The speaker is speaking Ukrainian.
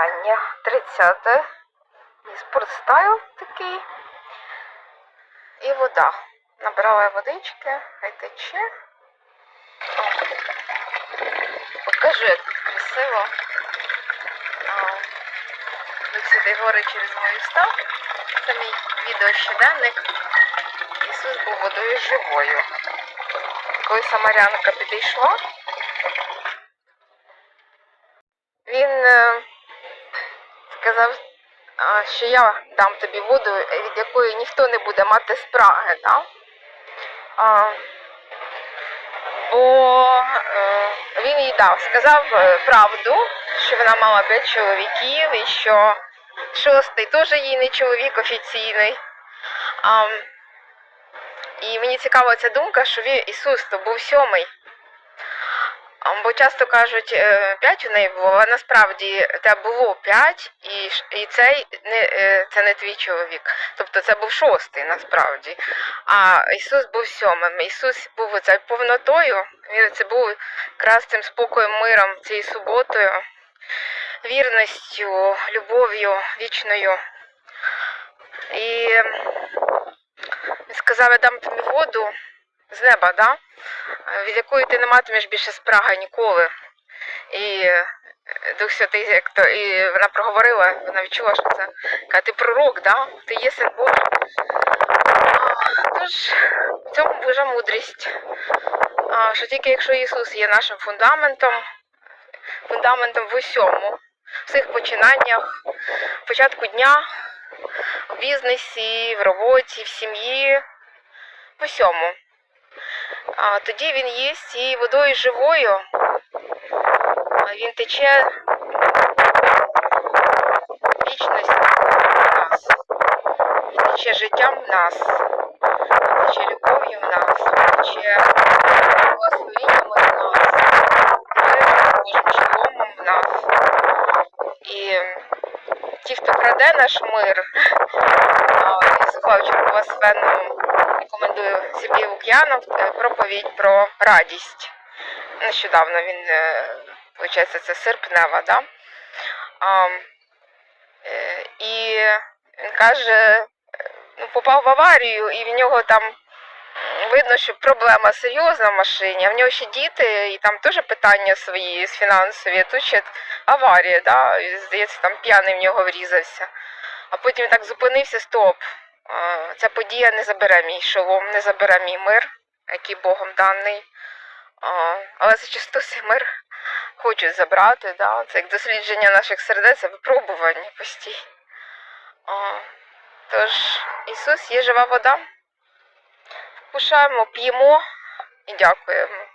питання. 30. І спортстайл такий. І вода. Набрала водички, хай тече. Покажу, як тут красиво. Дух Святий гори через мою став. Це мій відеощоденник. Ісус був водою живою. Коли Самарянка підійшла, він е, сказав, що я дам тобі воду, від якої ніхто не буде мати спраги. Да? А, бо е, він їй дав, сказав е, правду, що вона мала п'ять чоловіків і що шостий теж їй не чоловік офіційний. А, і мені цікава ця думка, що Ісус то був сьомий. Бо часто кажуть, е, п'ять у неї було, а насправді те було п'ять, і, і цей не, е, це не твій чоловік. Тобто це був шостий насправді. А Ісус був сьомим. Ісус був оцею повнотою, він це був якраз цим спокоєм, миром, цією суботою, вірністю, любов'ю вічною. І він сказав, я дам тобі воду з неба, да? е, від якої ти не матимеш більше спраги ніколи. І е, Дух Святий, як то, і вона проговорила, вона відчула, що це каже, ти пророк, да? ти є син Божий. Тож в цьому вже мудрість. Що тільки якщо Ісус є нашим фундаментом, фундаментом в усьому, в всіх починаннях, в початку дня, в бізнесі, в роботі, в сім'ї, в усьому. А, тоді він є цією водою живою. А він тече вічність в нас. Він тече життям в нас. Він тече любов'ю в нас. Він тече благословеннями в нас. Божим шоломом в нас. І ті, хто краде наш мир, Славченко вас Свену рекомендую Сергій Лук'янов е, проповідь про радість. Нещодавно він, виходить, це серпнева, да? А, е, і він каже, е, ну, попав в аварію, і в нього там видно, що проблема серйозна в машині, а в нього ще діти, і там теж питання свої з фінансові, тут ще аварія, да? здається, там п'яний в нього врізався. А потім так зупинився, стоп. А, Ця подія не забере мій шолом, не забере мій мир, який Богом даний. Але зачасту цей мир хочуть забрати. Да? Це як дослідження наших сердець, випробування постійні. А, Тож Ісус є жива вода. Вкушаємо, п'ємо і дякуємо.